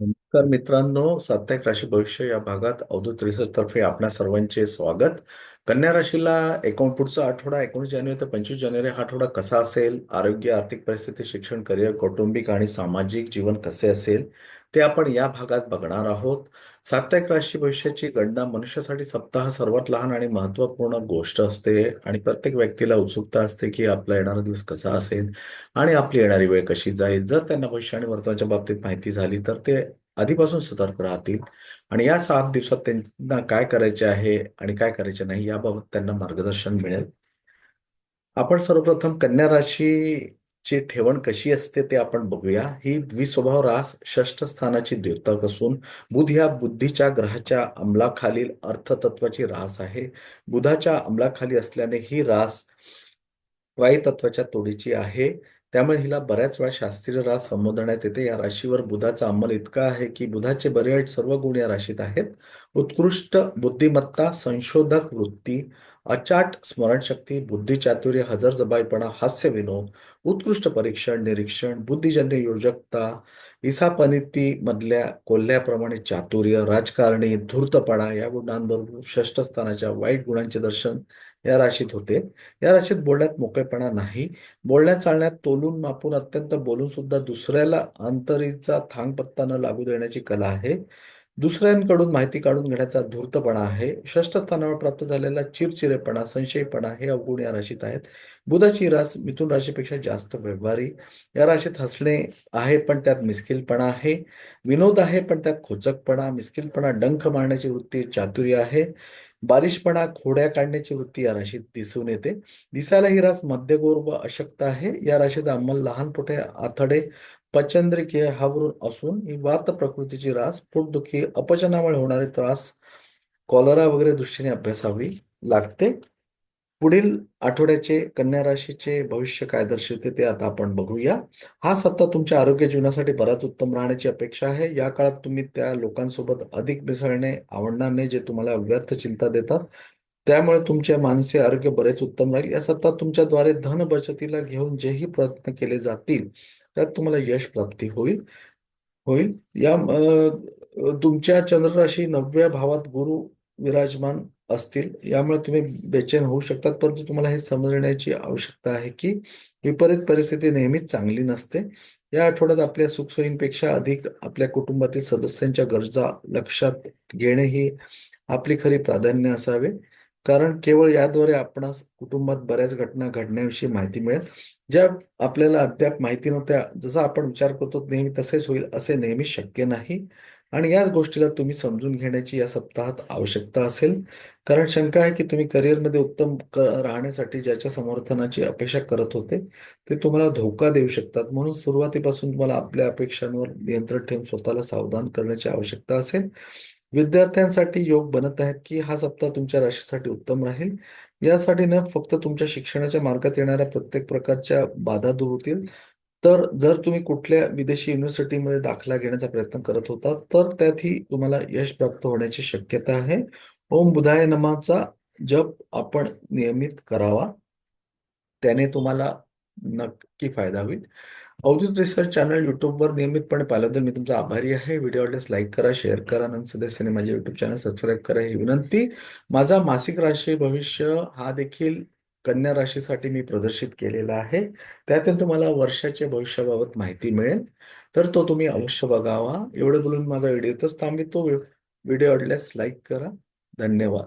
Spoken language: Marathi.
नमस्कार मित्रांनो साप्ताहिक राशी भविष्य या भागात अवधूत रिसर्च तर्फे आपणा सर्वांचे स्वागत. कन्या राशीला एकूण पुढचा आठवडा एकोणीस जानेवारी ते पंचवीस जानेवारी हा आठवडा कसा असेल? आरोग्य आर्थिक परिस्थिती शिक्षण करिअर कौटुंबिक आणि सामाजिक जीवन कसे असेल? ते आपण या भागात बघणार आहोत. साप्ताहिक राशी भविष्याची गणना मनुष्यासाठी सप्ताह सर्वात लहान आणि महत्त्वपूर्ण गोष्ट असते आणि प्रत्येक व्यक्तीला उत्सुकता असते की आपला येणारा दिवस कसा असेल आणि आपली येणारी वेळ कशी जाईल. जर त्यांना भविष्य आणि वर्तमानाच्या बाबतीत माहिती झाली तर ते आधीपासून सतर्क राहतील. आणि या सात दिवसात त्यांना काय करायचे आहे आणि काय करायचे नाही याबाबत त्यांना मार्गदर्शन मिळेल. आपण सर्वप्रथम कन्या राशी ची ठेवण कशी असते ते आपण बघूया. ही द्विस्वभाव रास षष्ठ स्थानाची द्योतक असून बुध ह्या बुद्धीच्या ग्रहाच्या अंमलाखालील अर्थतत्वाची रास आहे. बुधाच्या अंमलाखाली असल्याने ही रास वायुतत्वाच्या तोडीची आहे. त्यामुळे हिला बऱ्याच वेळा शास्त्रीय रास संबोधण्यात येते. या राशीवर बुधाचा अंमल इतका आहे की बुधाचे बरे वाईट सर्व गुण या राशीत आहेत. उत्कृष्ट बुद्धिमत्ता संशोधक वृत्ती अचाट स्मरणशक्ती बुद्धिचातुर्य हजरजबाईपणा हास्य विनोद उत्कृष्ट परीक्षण निरीक्षण बुद्धिजन्य योजकता इसापनिती मधल्या कोल्ह्याप्रमाणे चातुर्य राजकारणी धूर्तपणा या गुणांबरोबर षष्ठस्थानाच्या वाईट गुणांचे दर्शन या राशीत होते. या राशीत बोलण्यात मोकळेपणा नाही. बोलण्यात चालण्यात तोलून मापून अत्यंत बोलून सुद्धा दुसऱ्याला अंतरीचा थांगपत्ता न लागू देण्याची कला आहे. दुसऱ्यांकडून माहिती काढून घेण्याचा धूर्तपणा आहे. षष्ठ प्राप्त झालेला चिरचिरेपणा संशयपणा हे अवगुण या राशीत आहेत. बुधाची रास मिथुन राशीपेक्षा जास्त व्यवहारी. या राशीत हसणे आहे पण त्यात मिस्किलपणा आहे. विनोद आहे पण त्यात खोचकपणा मिस्किलपणा डंख मारण्याची वृत्ती चातुर्य आहे. बारिशपणा खोड्या काढण्याची वृत्ती या राशीत दिसून येते. दिसायला ही रास मध्यगोर व अशक्त आहे. या राशीचा अंमल लहान पोठे आथडे पचंद्रिके हावरून असून ही वात प्रकृतीची रास पोटदुखी अपचनामुळे होणारे त्रास कॉलरा वगैरे दृष्टीने अभ्यासावी लागते. पुढील आठवड्याचे कन्या राशीचे भविष्य काय दर्शवते ते आता आपण बघूया. हा सप्ताह तुमच्या आरोग्य जीवनासाठी बराच उत्तम राहण्याची अपेक्षा आहे. या काळात तुम्ही त्या लोकांसोबत अधिक मिसळणे आवडणार नाही जे तुम्हाला व्यर्थ चिंता देतात. त्यामुळे तुमचे मानसिक आरोग्य बरेच उत्तम राहील. या सप्ताहात तुमच्याद्वारे धन बचतीला घेऊन जेही प्रयत्न केले जातील त्यात तुम्हाला यश प्राप्ती होईल. होईल. या तुमच्या चंद्रराशी नवव्या भावात गुरु विराजमान असतील. यामुळे तुम्ही बेचैन होऊ शकतात परंतु तुम्हाला हे समजण्याची आवश्यकता आहे की विपरीत परिस्थिती नेहमीच चांगली नसते. या आठवड्यात आपल्या सुखसोयींपेक्षा अधिक आपल्या कुटुंबातील सदस्यांच्या गरजा लक्षात घेणे ही आपली खरी प्राधान्य असावे. कारण केवळ याद्वारे आपणास कुटुंबात बऱ्याच घटना घडण्याविषयी माहिती मिळेल. ज्या आपल्याला अद्याप माहिती नव्हत्या जसा आपण विचार करतो नेहमी तसेच होईल असे नेहमी शक्य नाही. आणि याच गोष्टीला तुम्ही समजून घेण्याची या सप्ताहात आवश्यकता असेल. कारण शंका आहे की तुम्ही करिअरमध्ये उत्तम क राहण्यासाठी ज्याच्या समर्थनाची अपेक्षा करत होते ते तुम्हाला धोका देऊ शकतात. म्हणून सुरुवातीपासून तुम्हाला आपल्या अपेक्षांवर नियंत्रण ठेवून स्वतःला सावधान करण्याची आवश्यकता असेल. विद्यार्थ्यांसाठी योग बनत आहेत की हा सप्ताह तुमच्या राशीसाठी उत्तम राहील? यासाठी न फक्त तुमच्या शिक्षणाच्या मार्गात येणाऱ्या प्रत्येक प्रकारच्या बाधा दूर होतील तर जर तुम्ही कुठल्या विदेशी युनिव्हर्सिटीमध्ये दाखला घेण्याचा प्रयत्न करत होता तर त्यातही तुम्हाला यश प्राप्त होण्याची शक्यता आहे. ओम बुधाय नमाचा जप आपण नियमित करावा. त्याने तुम्हाला नक्की फायदा होईल. अवधूत रिसर्च चॅनल युट्यूबवर नियमितपणे पाहिल्याबद्दल मी तुमचा आभारी आहे. व्हिडिओ आवडल्यास लाईक करा शेअर करा. नवीन सदस्याने माझे युट्यूब चॅनल सबस्क्राईब करा ही विनंती. माझा मासिक राशी भविष्य हा देखील कन्या राशीसाठी मी प्रदर्शित केलेला आहे. त्यातून तुम्हाला वर्षाच्या भविष्याबाबत माहिती मिळेल. तर तो तुम्ही अवश्य बघावा. एवढं बोलून माझा व्हिडिओ थांबवितो. व्हिडिओ आवडल्यास लाईक करा. धन्यवाद.